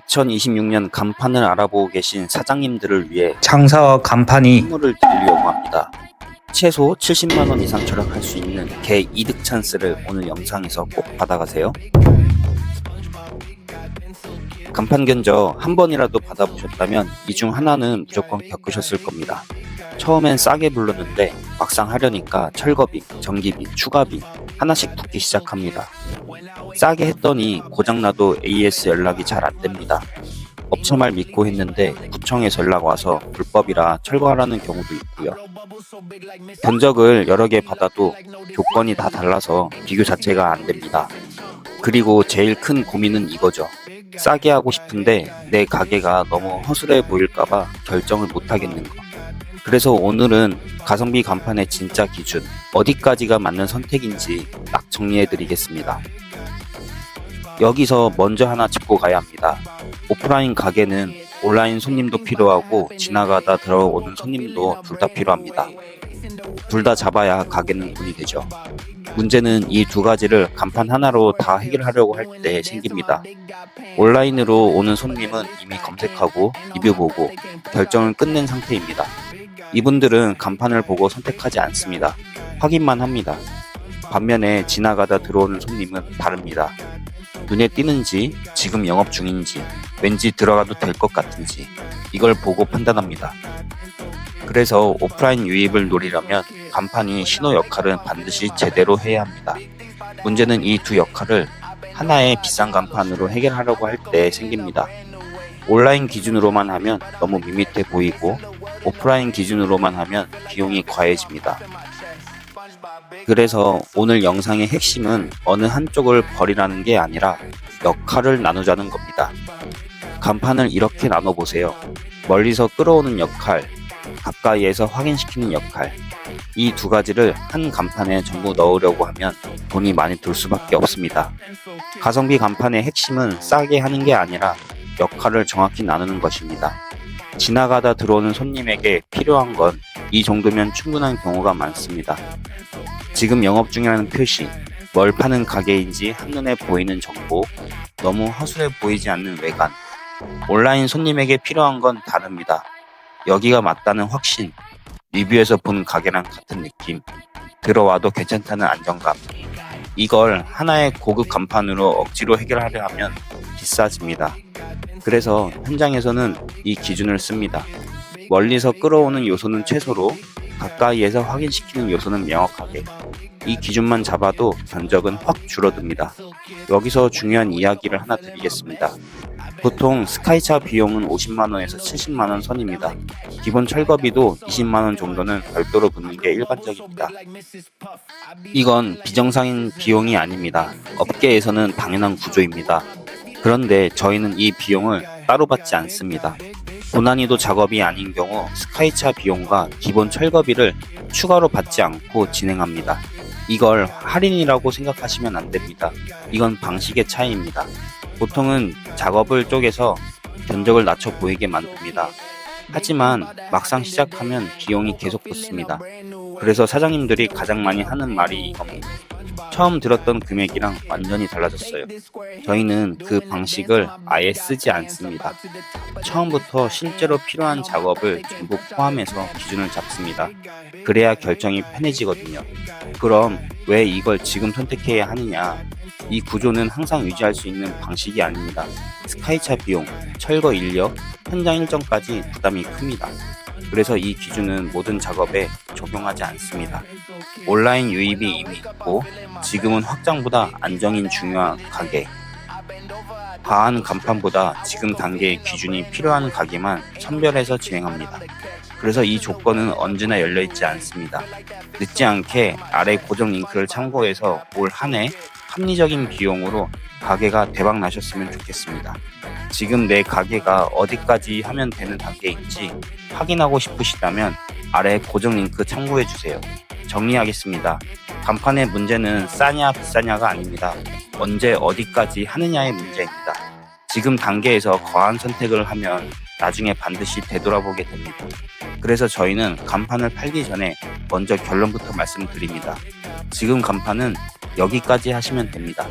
2026년 간판을 알아보고 계신 사장님들을 위해 장사와 간판이 선물을 드리려고 합니다. 최소 70만 원 이상 절약할 수 있는 개 이득 찬스를 오늘 영상에서 꼭 받아가세요. 간판 견적 한 번이라도 받아보셨다면 이 중 하나는 무조건 겪으셨을 겁니다. 처음엔 싸게 불렀는데 막상 하려니까 철거비, 전기비, 추가비 하나씩 붙기 시작합니다. 싸게 했더니 고장나도 AS 연락이 잘 안 됩니다. 업체 말 믿고 했는데 구청에서 연락 와서 불법이라 철거하라는 경우도 있고요. 견적을 여러 개 받아도 조건이 다 달라서 비교 자체가 안 됩니다. 그리고 제일 큰 고민은 이거죠. 싸게 하고 싶은데 내 가게가 너무 허술해 보일까봐 결정을 못 하겠는 거. 그래서 오늘은 가성비 간판의 진짜 기준, 어디까지가 맞는 선택인지 딱 정리해 드리겠습니다. 여기서 먼저 하나 짚고 가야 합니다. 오프라인 가게는 온라인 손님도 필요하고 지나가다 들어오는 손님도 둘 다 필요합니다. 둘 다 잡아야 가게는 돈이 되죠. 문제는 이 두 가지를 간판 하나로 다 해결하려고 할 때 생깁니다. 온라인으로 오는 손님은 이미 검색하고 리뷰 보고 결정을 끝낸 상태입니다. 이분들은 간판을 보고 선택하지 않습니다. 확인만 합니다. 반면에 지나가다 들어오는 손님은 다릅니다. 눈에 띄는지, 지금 영업 중인지, 왠지 들어가도 될 것 같은지, 이걸 보고 판단합니다. 그래서 오프라인 유입을 노리려면 간판이 신호 역할은 반드시 제대로 해야 합니다. 문제는 이 두 역할을 하나의 비싼 간판으로 해결하려고 할 때 생깁니다. 온라인 기준으로만 하면 너무 밋밋해 보이고 오프라인 기준으로만 하면 비용이 과해집니다. 그래서 오늘 영상의 핵심은 어느 한쪽을 버리라는 게 아니라 역할을 나누자는 겁니다. 간판을 이렇게 나눠보세요. 멀리서 끌어오는 역할, 가까이에서 확인시키는 역할. 이 두 가지를 한 간판에 전부 넣으려고 하면 돈이 많이 들 수밖에 없습니다. 가성비 간판의 핵심은 싸게 하는 게 아니라 역할을 정확히 나누는 것입니다. 지나가다 들어오는 손님에게 필요한 건 이 정도면 충분한 경우가 많습니다. 지금 영업 중이라는 표시, 뭘 파는 가게인지 한눈에 보이는 정보, 너무 허술해 보이지 않는 외관, 온라인 손님에게 필요한 건 다릅니다. 여기가 맞다는 확신, 리뷰에서 본 가게랑 같은 느낌, 들어와도 괜찮다는 안정감. 이걸 하나의 고급 간판으로 억지로 해결하려 하면 비싸집니다. 그래서 현장에서는 이 기준을 씁니다. 멀리서 끌어오는 요소는 최소로, 가까이에서 확인시키는 요소는 명확하게. 이 기준만 잡아도 견적은 확 줄어듭니다. 여기서 중요한 이야기를 하나 드리겠습니다. 보통 스카이차 비용은 50만원에서 70만원 선입니다. 기본 철거비도 20만원 정도는 별도로 붙는 게 일반적입니다. 이건 비정상인 비용이 아닙니다. 업계에서는 당연한 구조입니다. 그런데 저희는 이 비용을 따로 받지 않습니다. 고난이도 작업이 아닌 경우 스카이차 비용과 기본 철거비를 추가로 받지 않고 진행합니다. 이걸 할인이라고 생각하시면 안 됩니다. 이건 방식의 차이입니다. 보통은 작업을 쪼개서 견적을 낮춰 보이게 만듭니다. 하지만 막상 시작하면 비용이 계속 붙습니다. 그래서 사장님들이 가장 많이 하는 말이 이겁니다. 처음 들었던 금액이랑 완전히 달라졌어요. 저희는 그 방식을 아예 쓰지 않습니다. 처음부터 실제로 필요한 작업을 전부 포함해서 기준을 잡습니다. 그래야 결정이 편해지거든요. 그럼 왜 이걸 지금 선택해야 하느냐? 이 구조는 항상 유지할 수 있는 방식이 아닙니다. 스카이차 비용, 철거 인력, 현장 일정까지 부담이 큽니다. 그래서 이 기준은 모든 작업에 적용하지 않습니다. 온라인 유입이 이미 있고 지금은 확장보다 안정인 중요한 가게. 과한 간판보다 지금 단계의 기준이 필요한 가게만 선별해서 진행합니다. 그래서 이 조건은 언제나 열려있지 않습니다. 늦지 않게 아래 고정 링크를 참고해서 올 한 해 합리적인 비용으로 가게가 대박 나셨으면 좋겠습니다. 지금 내 가게가 어디까지 하면 되는 단계인지 확인하고 싶으시다면 아래 고정 링크 참고해 주세요. 정리하겠습니다. 간판의 문제는 싸냐 비싸냐가 아닙니다. 언제 어디까지 하느냐의 문제입니다. 지금 단계에서 과한 선택을 하면 나중에 반드시 되돌아보게 됩니다. 그래서 저희는 간판을 팔기 전에 먼저 결론부터 말씀드립니다. 지금 간판은 여기까지 하시면 됩니다.